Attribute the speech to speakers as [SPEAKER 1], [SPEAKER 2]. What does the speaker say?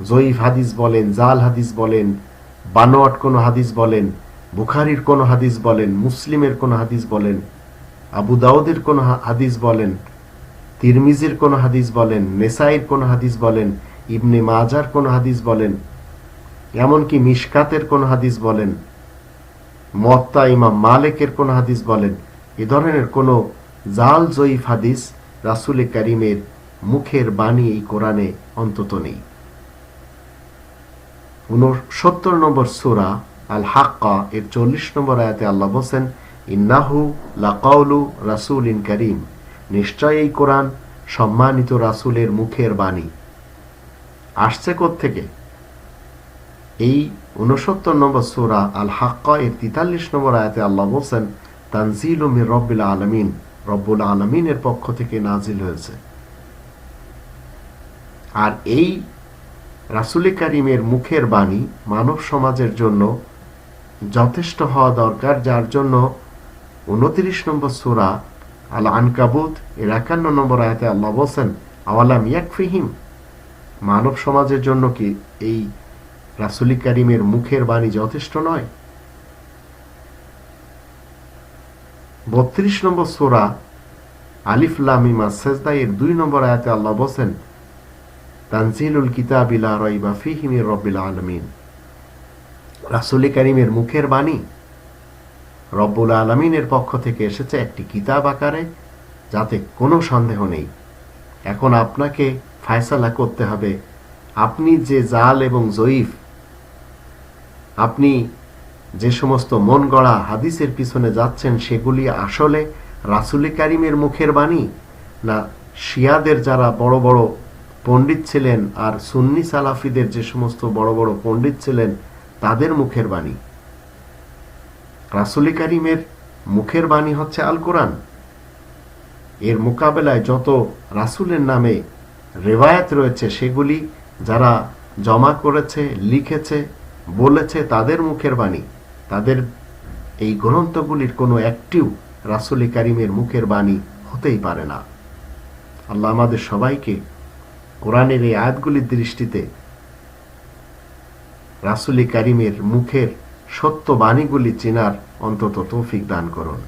[SPEAKER 1] জয়ীফ হাদিস বলেন জাল হাদিস বলেন বানোয়াট কোনো হাদিস বলেন বুখারির কোনো হাদিস বলেন মুসলিমের কোনো হাদিস বলেন আবু দাউদের কোনো হাদিস বলেন তিরমিজির কোনো হাদিস বলেন নেসাইর কোনো হাদিস বলেন ইবনে মাজার কোনো হাদিস বলেন এমনকি মিশকাতের কোনো হাদিস বলেন মত্তা ইমাম মালেকের কোন হাদিস বলেন এ ধরনের কোন জাল জয়ীফ হাদিস রাসুল করিমের মুখের বাণী এই কোরআনে অন্তত নেই নম্বর সুরা আল হাক্কা এর চল্লিশ নম্বর আয়াতে আল্লাহ বলছেন, ইন্নাহু লাকাউলু রাসুল ইন করিম। নিশ্চয় এই কোরআন সম্মানিত রাসুলের মুখের বাণী। আসছে থেকে এই উনসত্তর নম্বর সুরা আল হাক্কা এর তিতাল্লিশ নম্বর আয়াতে আল্লাহ বলছেন, তানজিল মির রব্বিল আলমিন। রব্বুল আলমিনের পক্ষ থেকে নাজিল হয়েছে। আর এই রাসুল কারিমের মুখের বাণী মানব সমাজের জন্য যথেষ্ট হওয়া দরকার, যার জন্য উনত্রিশ নম্বর সুরা আল আনকাবুত এর একান্ন নম্বর আয়াতে আল্লাহ বলছেন, আওয়ালাম ইয়াকফিহিম? মানব সমাজের জন্য কি এই রাসুলি কারিমের মুখের বাণী যথেষ্ট নয়? বত্রিশ নম্বর সোরা আলিফ লামিমা সেজদা এর দুই নম্বর আয়াতে আল্লাহ বসেন তানজিলুল কিতাব ইলা রাইবা আলামিন। রাসুলি কারিমের মুখের বাণী রব্বুল আলমিনের পক্ষ থেকে এসেছে একটি কিতাব আকারে, যাতে কোনো সন্দেহ নেই। এখন আপনাকে ফায়সালা করতে হবে। আপনি যে জাল এবং জয়ীফ, আপনি যে সমস্ত মন গড়া হাদিসের পিছনে যাচ্ছেন, সেগুলি আসলে রাসুলি কারিমের মুখের বাণী না শিয়াদের যারা বড় বড় পণ্ডিত ছিলেন আর সুন্নি সালাফিদের যে সমস্ত বড় বড় পণ্ডিত ছিলেন, তাদের মুখের বাণী। রাসুলি কারিমের মুখের বাণী হচ্ছে আল কোরআন এর মোকাবেলায় যত রাসুলের নামে রেওয়ায়াত রয়েছে, সেগুলি যারা জমা করেছে, লিখেছে, বলেছে, তাদের মুখের বাণী। তাদের এই গ্রন্থগুলির কোনো একটিও রাসুলি কারিমের মুখের বাণী হতেই পারে না। আল্লাহ আমাদের সবাইকে কোরআনের এই আয়াতগুলির দৃষ্টিতে রাসুলি কারিমের মুখের সত্য বাণীগুলি চেনার অন্তত তৌফিক দান করুন।